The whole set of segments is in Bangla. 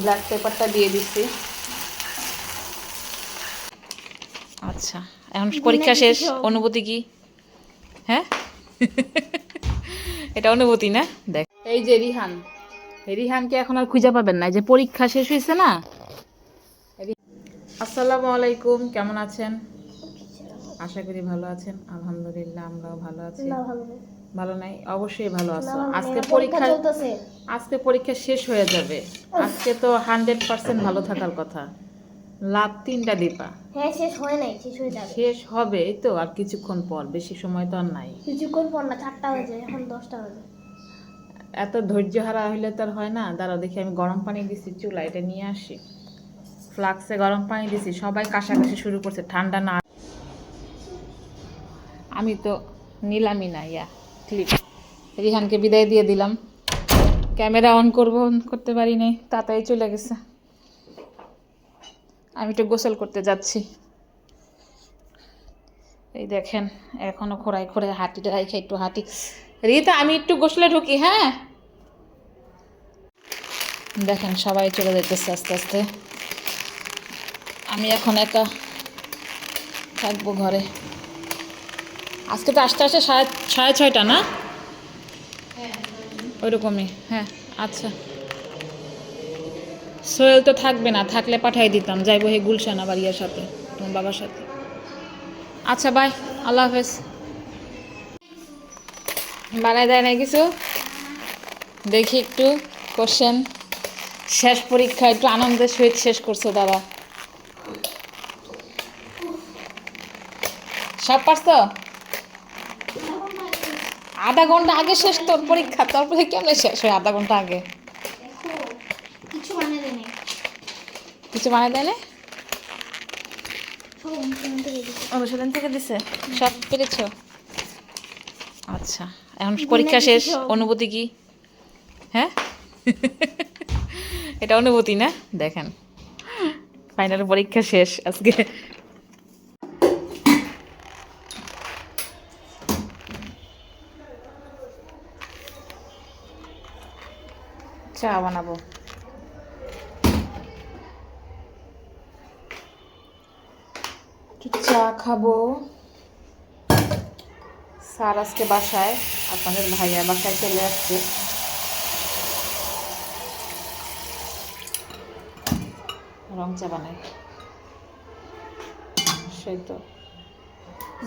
ব্ল্যাক পেপারটা দিয়ে দিচ্ছি। আচ্ছা এখন পরীক্ষা শেষ। অনুভূতি কি? হ্যাঁ? এটা অনুভূতি না? দেখ। এই যে রিহান। রিহানকে এখন আর খুঁজে পাবেন না এই যে পরীক্ষা শেষ হয়েছে না? আসসালামু আলাইকুম কেমন আছেন? আশা করি ভালো আছেন। আলহামদুলিল্লাহ আমরাও ভালো আছি। ভালো নাই? অবশ্যই ভালো আছো। আজকে পরীক্ষা চলতেছে। আজকে পরীক্ষা শেষ হয়ে যাবে। আজকে তো হান্ড্রেড পার্সেন্ট ভালো থাকার কথা। লাভ তিনটা দিপা হ্যাঁ শেষ হয় নাই শেষ হয়ে যাবে। শেষ হবে এই তো আর কিছুক্ষণ পর বেশি সময় তো আর নাই। কিছুক্ষণ পর না চারটা বাজে এখন দশটা বাজে। এত ধৈর্য হারা হইলে তো আর হয় না। দাঁড়াও দেখি আমি গরম পানি দিছি চুলা এটা নিয়ে আসি। ফ্লাক্সে গরম পানি দিছি সবাই কাশাকাশি শুরু করছে ঠান্ডা না আমি তো নিলামই না ইয়া। ক্লিপ রিহানকে বিদায় দিয়ে দিলাম। ক্যামেরা অন করব অন করতে পারি নাই তাড়াতাড়ি চলে গেছে। আমি একটু গোসল করতে যাচ্ছি। এই দেখেন, এখনও খোড়াই খোড়াই হাঁটিটা রেখে একটু হাঁটি। রিতা, আমি একটু গোসলে ঢুকি হ্যাঁ? দেখেন, সবাই চলে যেতেছে আস্তে আস্তে। আমি এখন একা থাকব ঘরে। আজকে তো আসতে আসতে সাড়ে সাড়ে ছয়টা না? ওইরকমই হ্যাঁ আচ্ছা। সোহেল তো থাকবে না, থাকলে পাঠাই দিতাম, যাইবো হে গুলশানা বাড়িয়ার সাথে, তোমার বাবার সাথে। আচ্ছা বাই, আল্লাহ হাফেজ। বানায় দেয় না কিছু? দেখি একটু কোশ্চেন শেষ পরীক্ষা, একটু আনন্দের সহিত শেষ করছ, দাদা। সব পারছ? আধা ঘণ্টা আগে শেষ তোর পরীক্ষা তারপরে কেমনে শেষ হয় আধা ঘণ্টা আগে। কিছু বানিয়ে দেয় কিছু বানায় দেয় না? অনুশীলন থেকে দিছে। অনুশীলন থেকে দিছে? সব পেরেছ? আচ্ছা এখন পরীক্ষা শেষ অনুভূতি কি? হ্যাঁ? এটা অনুভূতি না? দেখেন ফাইনাল পরীক্ষা শেষ আজকে। চা বানাবো। চা খাব। স্যার আজকে বাসায়, আপনাদের ভাইয়া বাসায় চলে আসছে। রং চা বানাই সেই তো,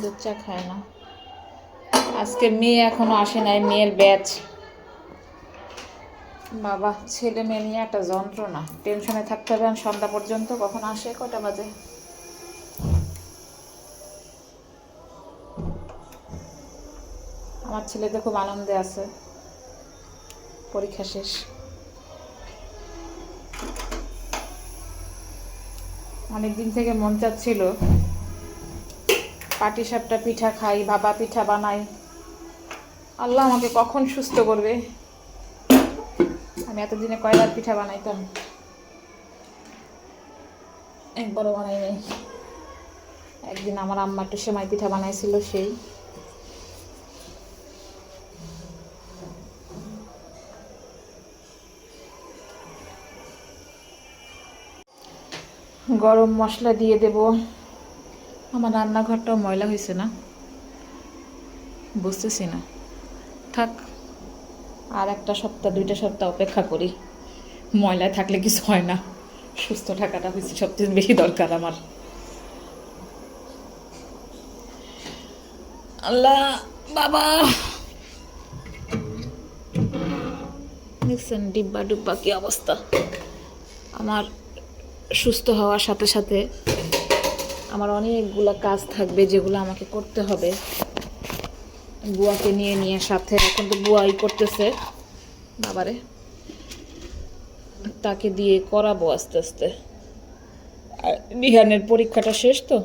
দুধ চা খায় না। আজকে মেয়ে এখনও আসে নাই, মেয়ের ব্যাচ। বাবা, ছেলে মেয়ে নিয়ে একটা যন্ত্রণা। টেনশনে থাকতে হবে সন্ধ্যা পর্যন্ত কখন আসে? কটা বাজে? আমার ছেলে তো খুব আনন্দে আছে। পরীক্ষা শেষ। অনেক দিন থেকে মন চাচ্ছিল, পাটি সাপটা পিঠা খাই, বাবা পিঠা বানাই। আল্লাহ আমাকে কখন সুস্থ করবে? আমি এতদিনে কয়লার পিঠা বানাইতাম? একবারও বানাই নাই। একদিন আমার আম্মা একটু সেমাই পিঠা বানাইছিল সেই। গরম মশলা দিয়ে দেব। আমার রান্নাঘরটাও ময়লা হয়েছে না। বুঝতেছি না। থাক। আর একটা সপ্তাহ, দুইটা সপ্তাহ অপেক্ষা করি। ময়লায় থাকলে কিছু হয় না। সুস্থ থাকাটা হচ্ছে সবচেয়ে বেশি দরকার আমার। আল্লাহ, বাবা! ডিব্বা ডুব্বা কি অবস্থা? আমার সুস্থ হওয়ার সাথে সাথে আমার অনেকগুলো কাজ থাকবে যেগুলো আমাকে করতে হবে। বুয়াকে নিয়ে নিয়ে সাথে, এখন তো বুয়াই করতেছে। বাবারে। তাকে দিয়ে করাবো আস্তে আস্তে। আর রিহানের পরীক্ষাটা শেষ তো?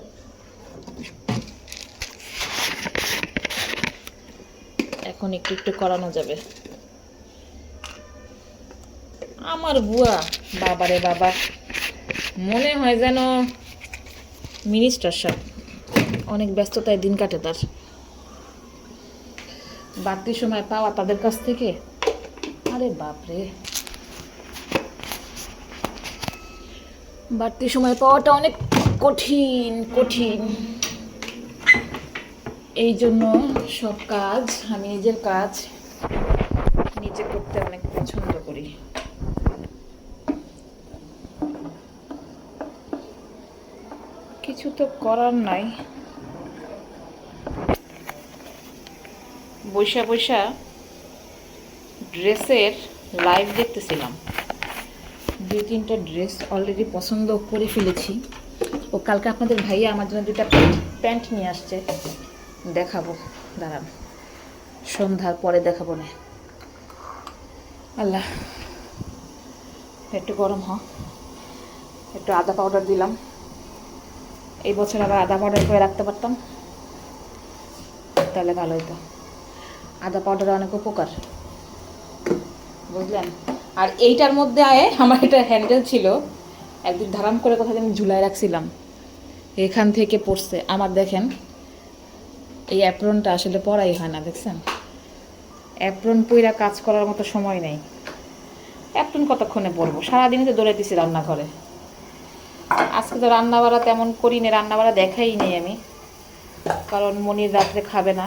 এখন একটু একটু করানো যাবে। আমার বুয়া, বাবারে বাবা। মনে হয় যেন মিনিস্টার সাহেব। অনেক ব্যস্ততায় দিন কাটে তার। বাড়তি সময় পাওয়া তাদের কাছ থেকে? আরে বাপরে। বাড়তি সময় পাওয়াটা অনেক কঠিন কঠিন। এই জন্য সব কাজ আমি নিজের কাজ নিজে করতে অনেক পছন্দ করি। কিছু তো করার নাই। বৈশা বৈশা ড্রেসের লাইভ দেখতেছিলাম। দুই তিনটা ড্রেস অলরেডি পছন্দ করে ফেলেছি। ও কালকে আপনাদের ভাইয়া আমার জন্য দুটা প্যান্ট নিয়ে আসছে। দেখাবো, দাঁড়ান। সন্ধ্যার পরে দেখাবো না। আল্লাহ, একটু গরম হ একটু আদা পাউডার দিলাম। এই বছর আবার আদা পাউডার করে রাখতে পারতাম। তাহলে ভালো হতো আদা পাউডার অনেক উপকার। বুঝলেন? আর এইটার মধ্যে আয়ে আমার এটা হ্যান্ডেল ছিল, একদিন ধারাম করে কোথায় আমি ঝুলাই রাখছিলাম। এখান থেকে পড়ছে। আমার দেখেন, এই অ্যাপ্রনটা আসলে পড়াই হয় না, দেখছেন? অ্যাপ্রন পইরা কাজ করার মতো সময় নেই। অ্যাপ্রন কতক্ষণে পরবো সারাদিনই তো দৌড়াইতেছি রান্নাঘরে। আজকে তো রান্না বাড়া তেমন করি না রান্না বাড়া দেখাই নেই আমি। কারণ মনির রাত্রে খাবে না।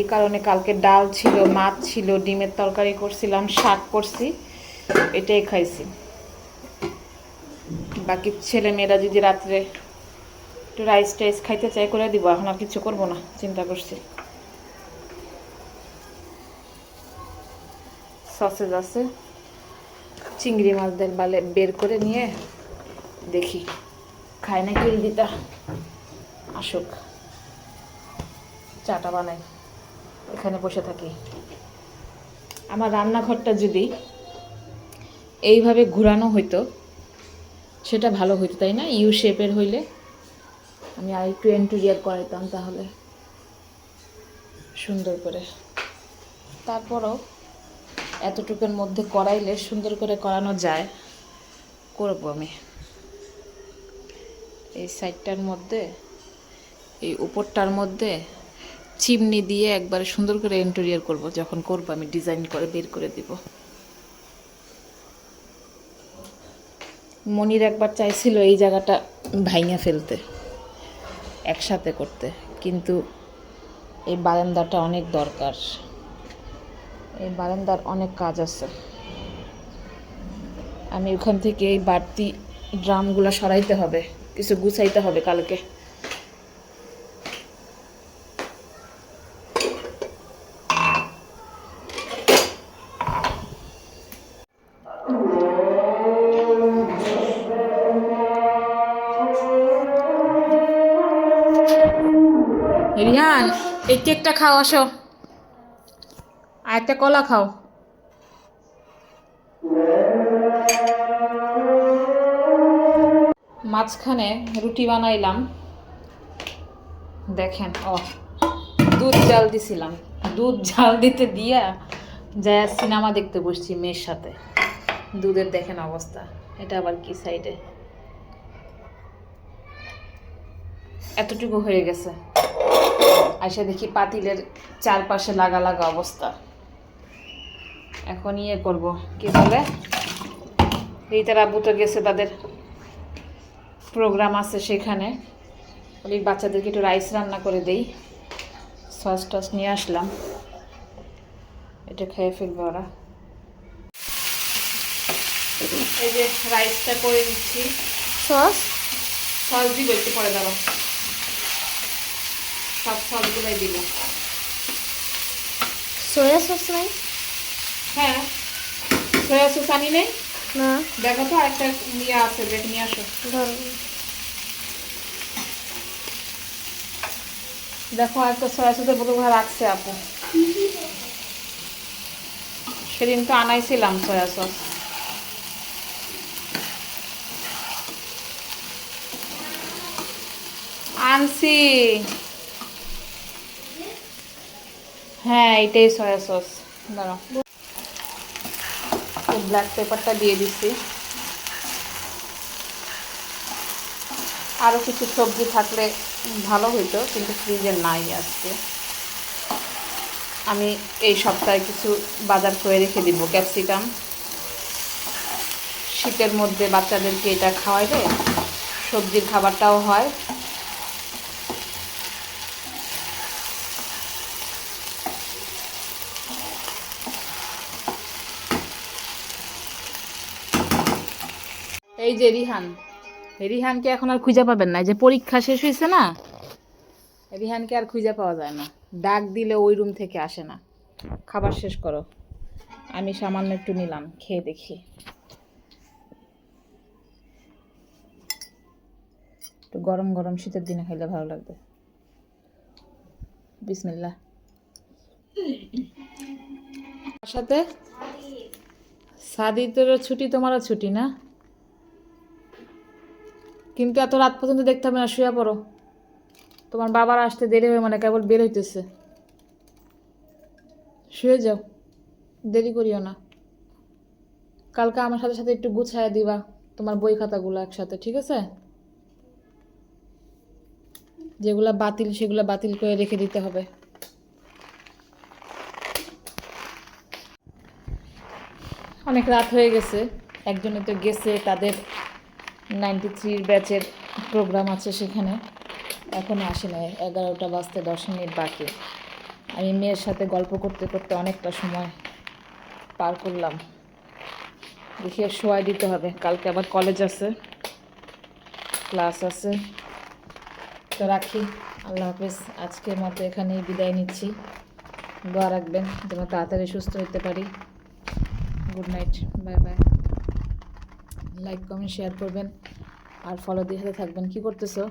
এই কারণে কালকে ডাল ছিল, মাছ ছিল, ডিমের তরকারি করছিলাম, শাক করছি, এটাই খাইছি। বাকি ছেলে মেয়েরা যদি রাত্রে একটু রাইস টাইস খাইতে চাই করে দিব, এখন আর কিছু করব না, চিন্তা করছি। সসেজ আছে, চিংড়ি মাছদের বালে বের করে নিয়ে দেখি, খায় না কিল দিতা, আসুক, চাটা বানাই। এখানে বসে থাকি। আমার রান্নাঘরটা যদি এইভাবে ঘোরানো হইতো, সেটা ভালো হইতো, তাই না? ইউ শেপের হইলে। আমি আর একটু এন্টুরিয়ার করাইতাম তাহলে। সুন্দর করে। তারপরও এতটুকুর মধ্যে করাইলে সুন্দর করে করানো যায়, করব আমি। এই সাইডটার মধ্যে, এই উপরটার মধ্যে চিমনি দিয়ে একবারে সুন্দর করে ইন্টেরিয়র করব, যখন করব আমি ডিজাইন করে বের করে দিব। মনির একবার চাইছিল এই জায়গাটা ভাইঙা ফেলতে, একসাথে করতে, কিন্তু এই বারান্দাটা অনেক দরকার। এই বারান্দার অনেক কাজ আছে। আমি ওখান থেকে এই বাড়তি ড্রামগুলো সরাইতে হবে, কিছু গুছাইতে হবে কালকে। এই কেকটা খাও, আসো। আর একটা কলা খাও। মাঝখানে রুটি বানাইলাম। দেখেন ও দুধ জাল দিছিলাম। দুধ জাল দিতে দিয়া যায় সিনেমা দেখতে বসছি মেয়ের সাথে। দুধের দেখেন অবস্থা, এটা আবার কি সাইডে এতটুকু হয়ে গেছে। আইসা দেখি পাতিলের চারপাশে লাগা লাগা অবস্থা। এখন ইয়ে করব কি বলে? এই তারা আব্বু তো গেছে তাদের প্রোগ্রাম আছে সেখানে। ওই বাচ্চাদেরকে একটু রাইস রান্না করে দেই। সস টস নিয়ে আসলাম। এটা খেয়ে ফেলবে ওরা। এই যে রাইসটা করে দিচ্ছি। সস? সস দিব একটু পরে দেবো সব সসগুলোই দিব। সয়া সস নাই? হ্যাঁ। সয়া সস আনি নেই? না। দেখো তো একটা নিয়ে আছে দেখ নিয়ে আসো। দেখো একটা সয়া সসের বোতল ঘরে রাখছে আপু? সেদিন তো আনাইছিলাম সয়া সস। আনছি। হ্যাঁ এটাই সয়া সস দাঁড়াও। ব্ল্যাক পেপারটা দিয়ে দিচ্ছি। আরও কিছু সবজি থাকলে ভালো হইতো, কিন্তু ফ্রিজে নাই আজকে। আমি এই সপ্তাহে কিছু বাজার করে রেখে দিব ক্যাপসিকাম শীতের মধ্যে বাচ্চাদেরকে এটা খাওয়াইলে সবজির খাবারটাও হয়। এই যে রিহান রিহানকে এখন আর খুঁজে পাবেন না যে পরীক্ষা শেষ হয়েছে না, রিহানকে আর খুঁজে পাওয়া যায় না, ডাক দিলে ওই রুম থেকে আসে না। খাবার শেষ করো, আমি সামান্য একটু নিলাম, খেয়ে দেখি। একটু গরম গরম শীতের দিনে খাইলে ভালো লাগবে। বিসমিল্লা সাথে সাদি তোর ছুটি, তোমারও ছুটি না? কিন্তু এত রাত পর্যন্ত দেখতে হবে না, শুয়ে পড়ো। তোমার বাবার আসতে দেরি হয়ে মানে কেবল বের হইতেছে। শুয়ে যাও, দেরি করিও না। কালকে আমার সাথে সাথে একটু গুছায় দিবা, তোমার বই খাতাগুলো একসাথে, ঠিক আছে? যেগুলা বাতিল, সেগুলো বাতিল করে রেখে দিতে হবে। অনেক রাত হয়ে গেছে একজনে তো গেছে, তাদের নাইনটি থ্রির ব্যাচের প্রোগ্রাম আছে সেখানে। এখনও আসে নাই, এগারোটা বাজতে দশ মিনিট বাকি। আমি মেয়ের সাথে গল্প করতে করতে অনেকটা সময় পার করলাম। দেখি সময় দিতে হবে। কালকে আবার কলেজ আছে, ক্লাস আছে। তো রাখি, আল্লাহ হাফেজ। আজকের মতো এখানেই বিদায় নিচ্ছি। দোয়া রাখবেন, যেন তাড়াতাড়ি সুস্থ হতে পারি। Good night, bye bye. Like comment share করবেন আর ফলো দিয়ে থাকবেন। কি করতেছো?